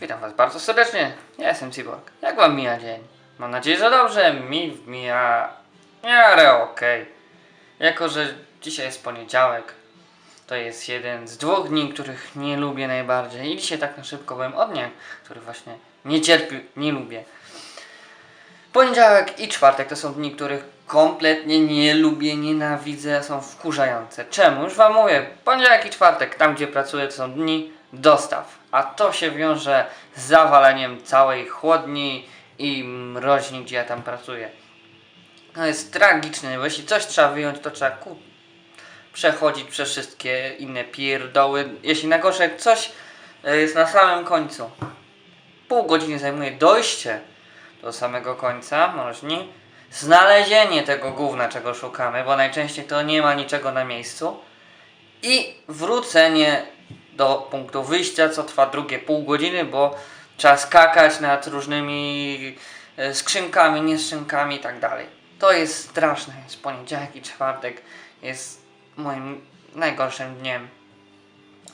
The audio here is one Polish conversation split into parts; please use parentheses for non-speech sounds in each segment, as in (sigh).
Witam Was bardzo serdecznie. Ja jestem Cyborg. Jak Wam mija dzień? Mam nadzieję, że dobrze. Mi mija w miarę okej. Jako, że dzisiaj jest poniedziałek, to jest jeden z dwóch dni, których nie lubię najbardziej. I dzisiaj tak na szybko powiem o dniach, których właśnie nie cierpię, nie lubię. Poniedziałek i czwartek to są dni, których kompletnie nie lubię, nienawidzę, są wkurzające. Czemu? Już Wam mówię, poniedziałek i czwartek, tam gdzie pracuję, to są dni dostaw. A to się wiąże z zawaleniem całej chłodni i mroźni, gdzie ja tam pracuję. To jest tragiczne, bo jeśli coś trzeba wyjąć, to trzeba ku... przechodzić przez wszystkie inne pierdoły. Jeśli na gorsze coś e, jest na samym końcu, pół godziny zajmuje dojście do samego końca mroźni, znalezienie tego gówna, czego szukamy, bo najczęściej to nie ma niczego na miejscu i wrócenie do punktu wyjścia, co trwa drugie pół godziny, bo trzeba skakać nad różnymi e, skrzynkami, nie skrzynkami i tak dalej. To jest straszne, jest poniedziałek i czwartek, jest moim najgorszym dniem.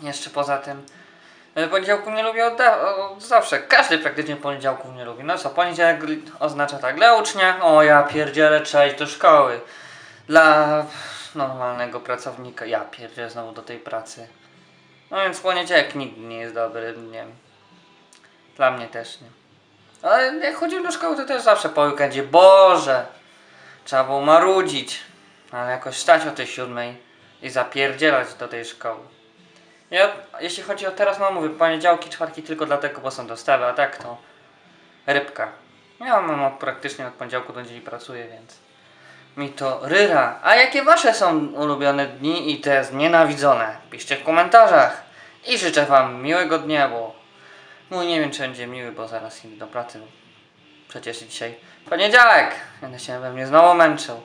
Jeszcze poza tym, e, poniedziałku nie lubię od, od zawsze. Każdy praktycznie poniedziałków nie lubi. No co, poniedziałek oznacza tak dla ucznia, o ja pierdzielę, trzeba iść do szkoły. Dla normalnego pracownika, ja pierdzielę znowu do tej pracy. No więc poniedziałek nigdy nie jest dobrym dniem. Dla mnie też nie. Ale jak chodziłem do szkoły, to też zawsze po weekendzie, Boże! Trzeba było marudzić. Ale jakoś stać o tej siódmej i zapierdzielać do tej szkoły. Ja, jeśli chodzi o teraz, no mówię, poniedziałki, czwartki tylko dlatego, bo są dostawy, a tak to rybka. Ja mam praktycznie od poniedziałku do niedzieli pracuję, więc mi to ryra. A jakie wasze są ulubione dni i te znienawidzone? Piszcie w komentarzach. I życzę wam miłego dnia, bo mój nie wiem czy będzie miły, bo zaraz idę do pracy. Przecież dzisiaj poniedziałek. Będę się we mnie znowu męczył.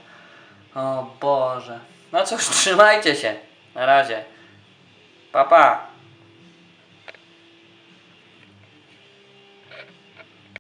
O Boże. No cóż, (laughs) trzymajcie się. Na razie. Pa pa.